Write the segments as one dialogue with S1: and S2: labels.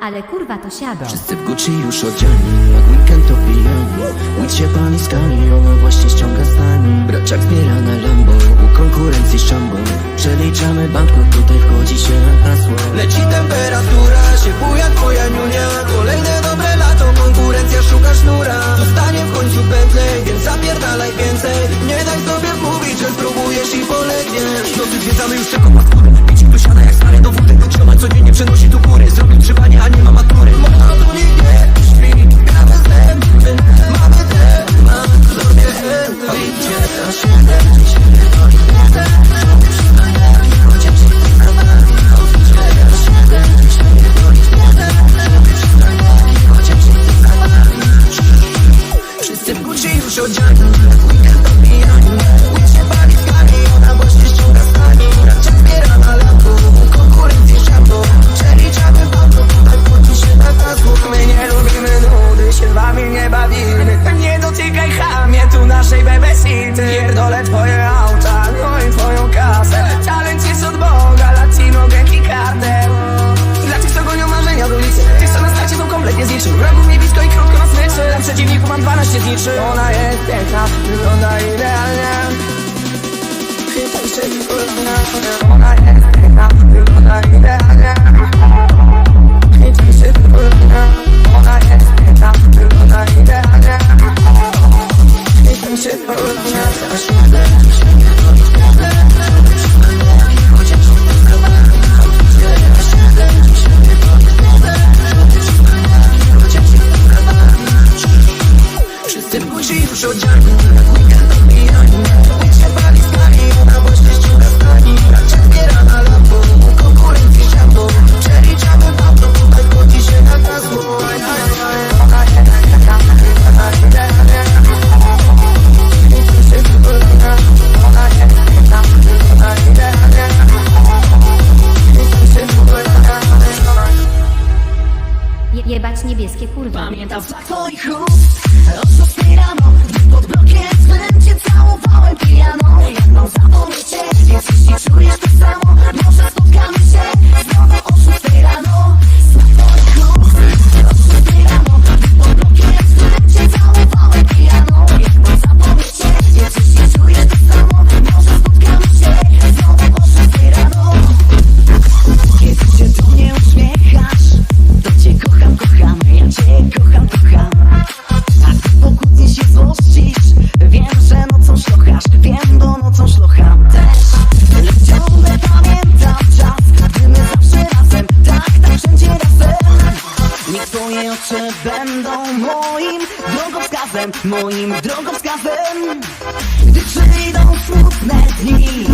S1: Ale kurwa to siada.
S2: Wszyscy w Gucci już odziani, jak weekend to pijani. Nic się pani stali, ona właśnie ściąga z nami Braczak zbiera na Lambo, u konkurencji szambo. Przeliczamy banko, no tutaj wchodzi się na hasło. Leci temperatura, się buja twoja niunia. Kolejne dobre lato, konkurencja szuka sznura Zostanie w końcu pętlej, więc zapierdalaj więcej. Nie daj sobie mówić, że spróbujesz i polegniesz. No ty wiedzamy już tylko Wszyscy musi w przodzie, na kuchni, na
S1: zamknięta
S3: w znak twoich ruch Od rano, gdy pod blokiem swym cię całowałem pijaną. Jak mam zapomnieć cię, więc jeśli czujesz to samo, może Moim drogowskazem Gdy przyjdą smutne dni.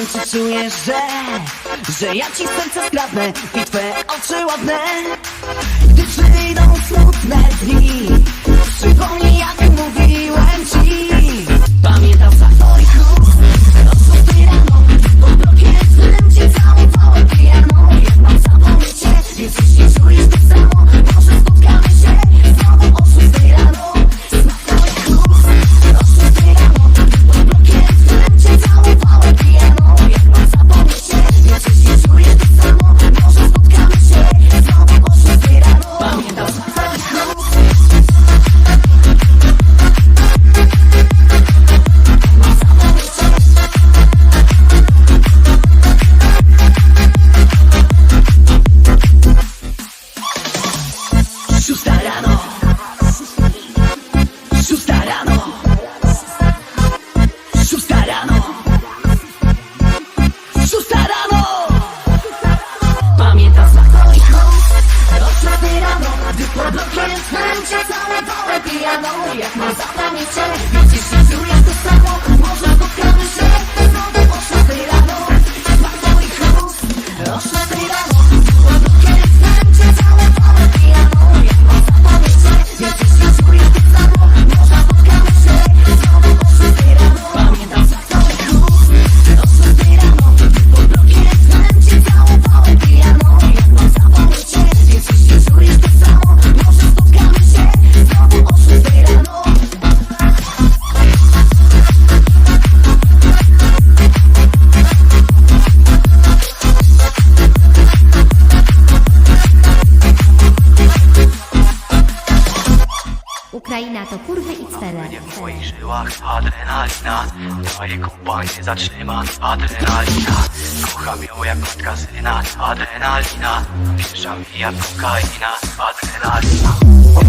S3: wiem czy czujesz, że Że ja ci serce skradnę i twe oczy ładne. Gdy przyjdą smutne dni Przypomnij jak mówiłem ci. Pamiętam za twoich ust Co ty rano Pod blokiem snem cię całowałem pijaną Jedną zapomnieć cię Jesteś nie czujesz tak samo.
S1: Ukraina to kurwy i cwele.
S4: w moich żyłach adrenalina. Daje kompa, nie zatrzyma adrenalina. Kocham ją jak matka syna adrenalina. Pierwsza mi jak kokaina adrenalina.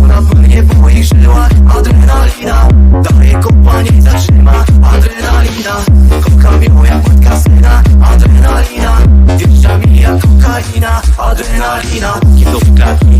S5: Ona płynie w moich żyłach Adrenalina. Daje kopa, nie zatrzyma Adrenalina. Kocham ją jak matka syna Adrenalina. Wjeżdża mi jak kokaina Adrenalina. Do klatki,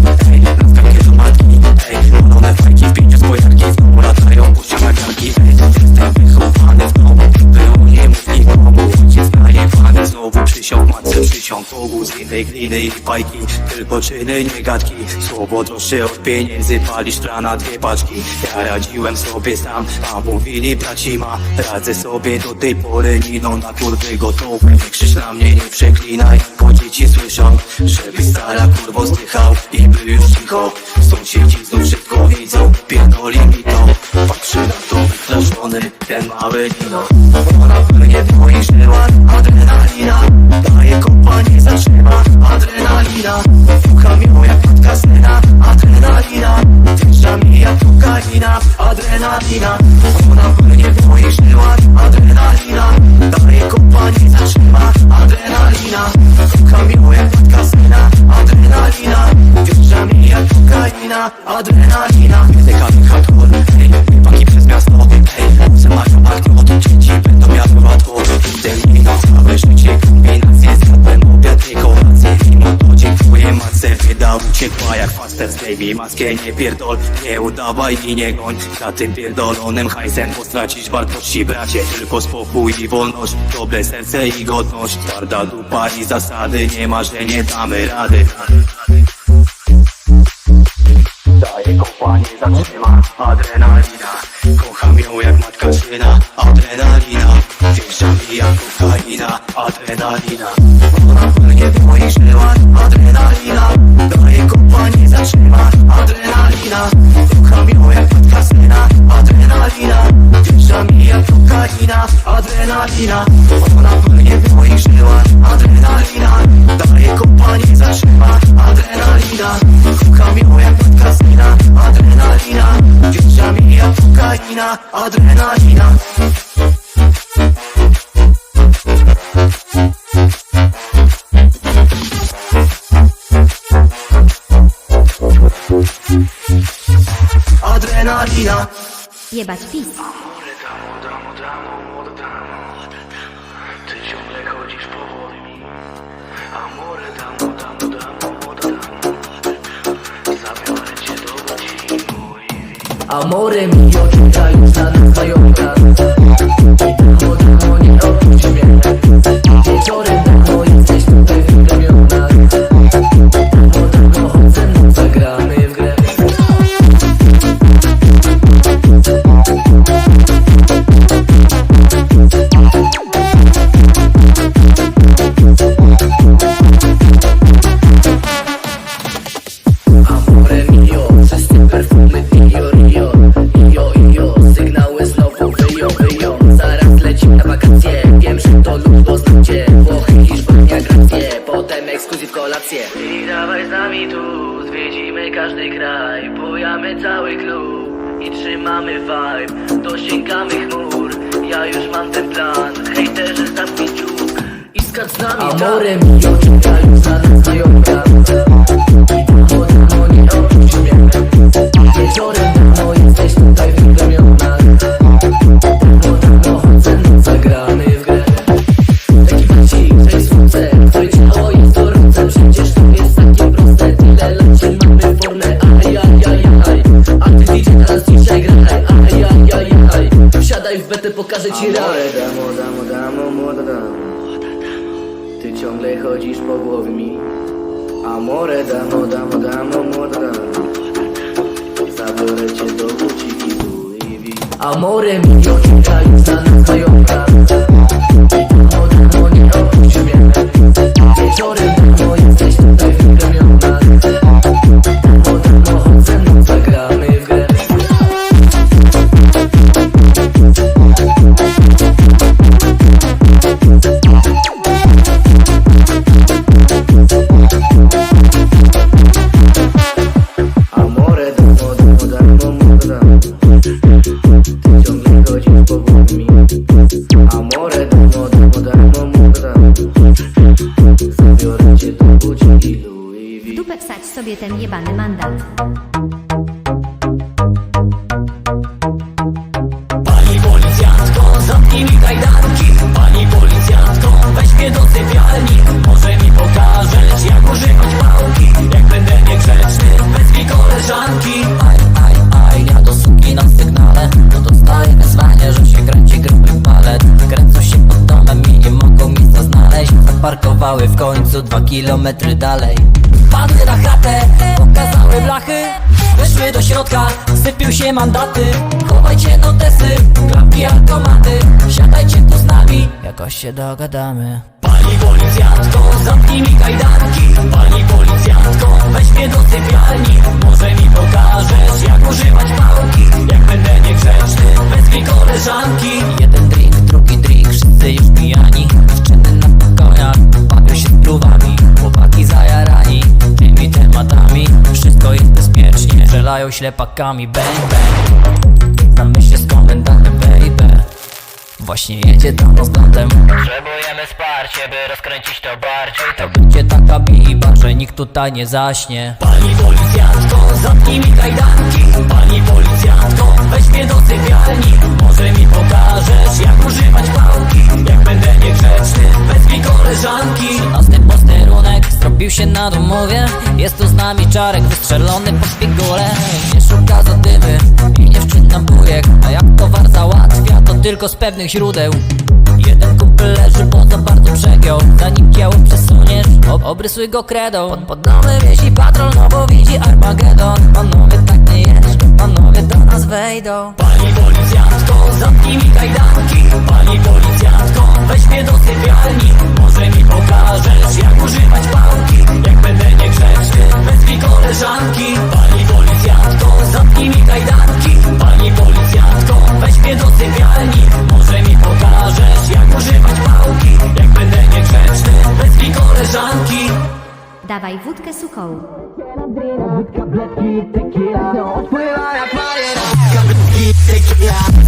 S5: fajki, pięcia spojarki W domu latają, puściane garki, ej Jestem wychowany w domu Było nie mów nikomu Ojciec najebany znowu przysiąg Matce przysiąg. Bogu z innej gliny i bajki Tylko czyny, nie gadki. Słowo droższe od pieniędzy Palisz na dwie paczki. Ja radziłem sobie sam A mówili bracima Radzę sobie do tej pory Niną na kurwy gotowe krzycz na mnie, nie przeklinaj Dzieci słyszą Żeby stara kurwo zdychał I by już cicho Sąsiedzi znów wszystko widzą Pierdoli mi to. Patrzy na to wystraszony Ten mały Nino Ona płynie w moich żyłach Adrenalina. Daje kopa, nie zatrzyma Adrenalina. Słucham ją jak matka syna Adrenalina. Wjeżdża mi jak kokaina Adrenalina. Ona płynie w moich żyłach Adrenalina. Daje kopa, nie zatrzyma Maskę nie pierdol, nie udawaj i nie goń Za tym pierdolonym hajsem Bo stracisz wartości bracie Tylko spokój i wolność Dobre serce i godność. Twarda dupa i zasady Nie ma, że nie damy rady. Daje kopa, zatrzyma Adrenalina. Kocham ją jak matka syna Adrenalina. Wjeżdża mi jak kokaina Adrenalina. Ona moich żyłach Adrenalina zatrzyma Adrenalina Kocham ją jak matka syna Adrenalina. Wjeżdża mi jak kokaina Adrenalina Adrenalina.
S1: Jebać pis.
S4: Damo, damo, damo, młoda damo. Ty ciągle chodzisz powoli mi Amore damo, damo, damo, młoda damo. Zabiorę cię do
S6: Amore na nas pająka Damo, damo, nie mnie
S4: Z nami tu, zwiedzimy każdy kraj. Bujamy cały klub i trzymamy vibe. Dosięgamy chmur, ja już mam ten plan. Hejterzy zamknij dziób i skacz z nami
S6: Amore mio, czeka już nas pająka
S1: ten jebany mandat.
S6: Pani policjantko, zamknij mi kajdanki. Pani policjantko, weź mnie do sypialni. Może mi pokażesz, jak używać pałki. Jak będę niegrzeczny, wezwij koleżanki. Aj, aj, aj, ja do suki na sygnale. No dostaję wezwanie, że się kręci gruby palet Kręcą się pod domem i nie mogą miejsca znaleźć. Zaparkowały w końcu dwa kilometry dalej Padły na chatę, pokazały blachy. Weszły do środka, sypią się mandaty. Chowajcie notesy, klapki, automaty. Siadajcie tu z nami, jakoś się dogadamy. Pani policjantko, zamknij mi kajdanki. Pani policjantko, weź mnie do sypialni. Może mi pokażesz, jak używać pałki strzelają ślepakami Bang, bang. Znamy się z komendantem, baby Właśnie jedzie tam rozglądem Potrzebujemy wsparcie, by rozkręcić to bardziej. To będzie taka biba, że nikt tutaj nie zaśnie. Pani policjantko, zamknij mi kajdanki. Pani policjantko, weź mnie do sypialni. Może mi pokażesz, jak używać pałki. Jak będę niegrzeczny, wezwij koleżanki Zrobił się na domowie Jest tu z nami czarek wystrzelony po szpigule. Nie szuka zadymy i nie wczyt na bujek A jak towar załatwia, to tylko z pewnych źródeł. Jeden kumpel leży, bo bardzo przegiął. Zanim kieł przesuniesz, ob obrysuj go kredą. Pod, pod domem jeździ patrol, no bo widzi Armagedon. Panowie tak nie jeżdżą, panowie do nas wejdą. Pani policjantko, zamknij mi kajdanki Pani policjantko, weź mnie do sypialni Może mi pokażesz, jak używać pałki. Jak będę niegrzeczny, wezwij koleżanki. Pani policjantko, zamknij mi kajdanki. Pani policjantko, weź mnie do sypialni Może mi pokażesz, jak używać pałki. Jak będę niegrzeczny, wezwij koleżanki.
S1: Dawaj wódkę suchą.
S5: Pływa jak marina Kabelki, tequila Biba,